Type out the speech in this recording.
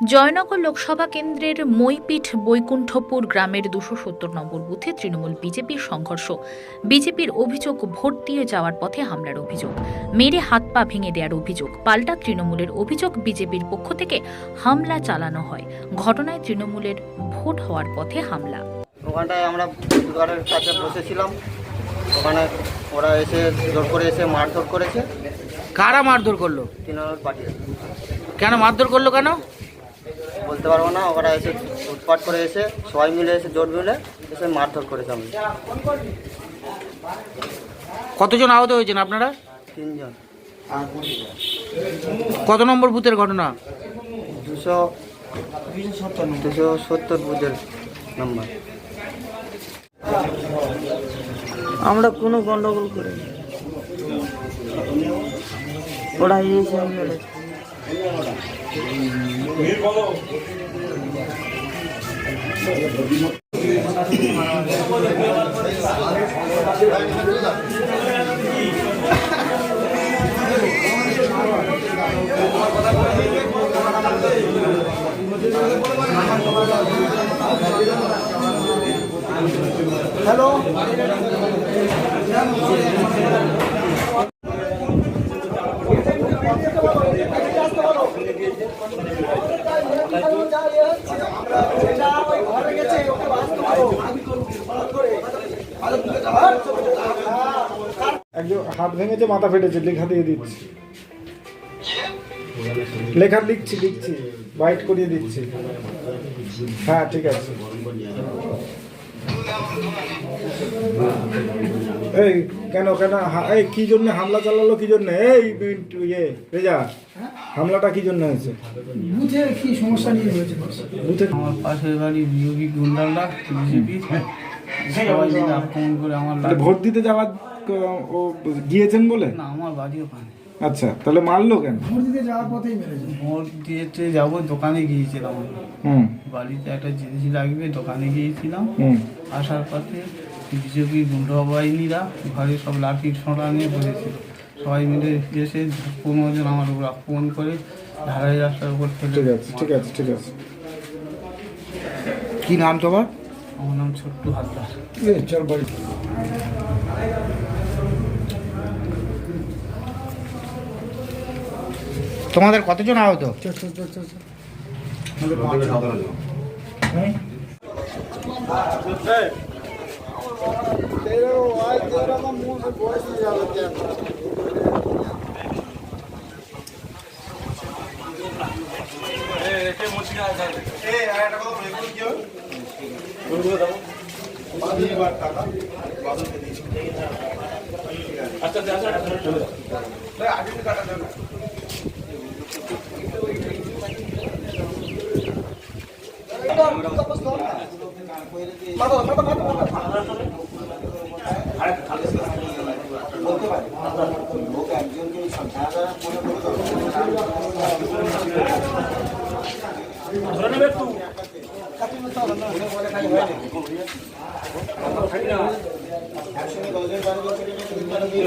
জয়নগর লোকসভা কেন্দ্রের মইপিঠ বৈকুণ্ঠপুর গ্রামের দুশো সত্তর নম্বর বুথে তৃণমূল বিজেপির সংঘর্ষ। বিজেপির অভিযোগ ভোট দিয়ে যাওয়ার পথে হামলার অভিযোগ। মেরে হাত পা ভেঙে দেওয়ার অভিযোগ। পাল্টা তৃণমূলের অভিযোগ বিজেপির পক্ষ থেকে হামলা চালানো হয়। ঘটনায় তৃণমূলের ভোট হওয়ার পথে হামলা। ওখানটায় আমরা কাছে বসেছিলাম। ওখানে ওরা এসে জোর করে এসে মারধর করেছে। কারা মারধর করল? তৃণমূল পার্টির কেন মারধর করল কেন? বলতে পারব না ওরা এসে উৎপাট করে এসে সবাই মিলে এসে জোর মিলে এসে মারধর করেছে আমি কতজন আহত হয়েছেন আপনারা? তিনজন। কত নম্বর বুথের ঘটনা? দুশো দুশো সত্তর বুঝের নম্বর আমরা কোনো গন্ডগোল করি ওরা এসে মেরেছে একজন হাত ভেঙেছে, মাথা ফেটেছে, লেখা দিয়ে দিচ্ছি। লেখা লিখছি লিখছি বাইট করিয়ে দিচ্ছি। হ্যাঁ ঠিক আছে। এই কেন কেন? এই কি জন্য হামলা চালালো কি জন্য? এই ইয়ে রেজা হামলাটা কি জন্য হয়েছে? বুথে কি সমস্যা নিয়ে হয়েছে? বুথে আমার পাশের বাড়ি বিওপি গুন্ডালরা বিজেপি। সবাই মিলে আক্রমণ করে আমার ভোট দিতে যাওয়ার ও গিয়েছেন বলে? না আমার বাড়ি ওখানে আচ্ছা তাহলে মারলো কেন? ভোট দিয়েতে যাব দোকানে গিয়েছিলাম। হুম। বাড়িতে একটা জিনিস লাগবে দোকানে গিয়েছিলাম। আসার পথে বিজেপি গুন্ডা বাহিনীরা ঘরে সব লাঠি ছোঁড়া নিয়ে বসেছিল। সবাই মিলে এসে পনেরো জন আমার উপর আক্রমণ করে ধারাই রাস্তার উপর ফেলে ঠিক আছে ঠিক আছে ঠিক আছে। কি নাম তোমার? আমার নাম ছোট্টু হালদার। চল বাড়ি। তোমাদের কতজন আহত? আচ্ছা আচ্ছা আগে কাটা যাবে বলতে পারে লোক একজনকে সব যারা মনে করে একসঙ্গে দশজন বারো জন